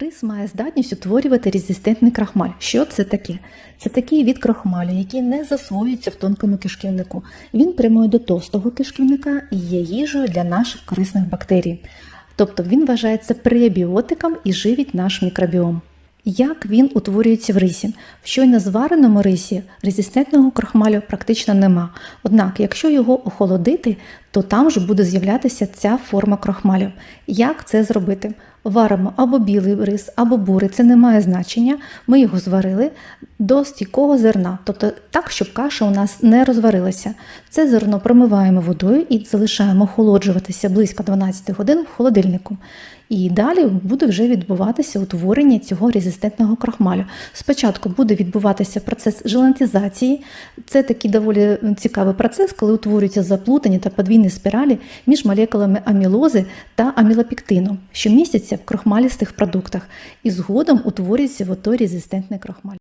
Рис має здатність утворювати резистентний крахмаль. Що це таке? Це такий від крахмалю, який не засвоюється в тонкому кишківнику. Він прямує до товстого кишківника і є їжею для наших корисних бактерій. Тобто він вважається пребіотиком і живить наш мікробіом. Як він утворюється в рисі? В щойно звареному рисі резистентного крахмалю практично нема. Однак, якщо його охолодити, то там же буде з'являтися ця форма крахмалю. Як це зробити? Варимо або білий рис, або бурий, це не має значення. Ми його зварили до стійкого зерна, тобто так, щоб каша у нас не розварилася. Це зерно промиваємо водою і залишаємо охолоджуватися близько 12 годин в холодильнику. І далі буде вже відбуватися утворення цього резистентного крахмалю. Спочатку буде відбуватися процес желантизації. Це такий доволі цікавий процес, коли утворюються заплутані та подвійні спіралі між молекулами амілози та амілопектину, що містяться в крохмалістих продуктах, і згодом утворюється в ото резистентний крахмаль.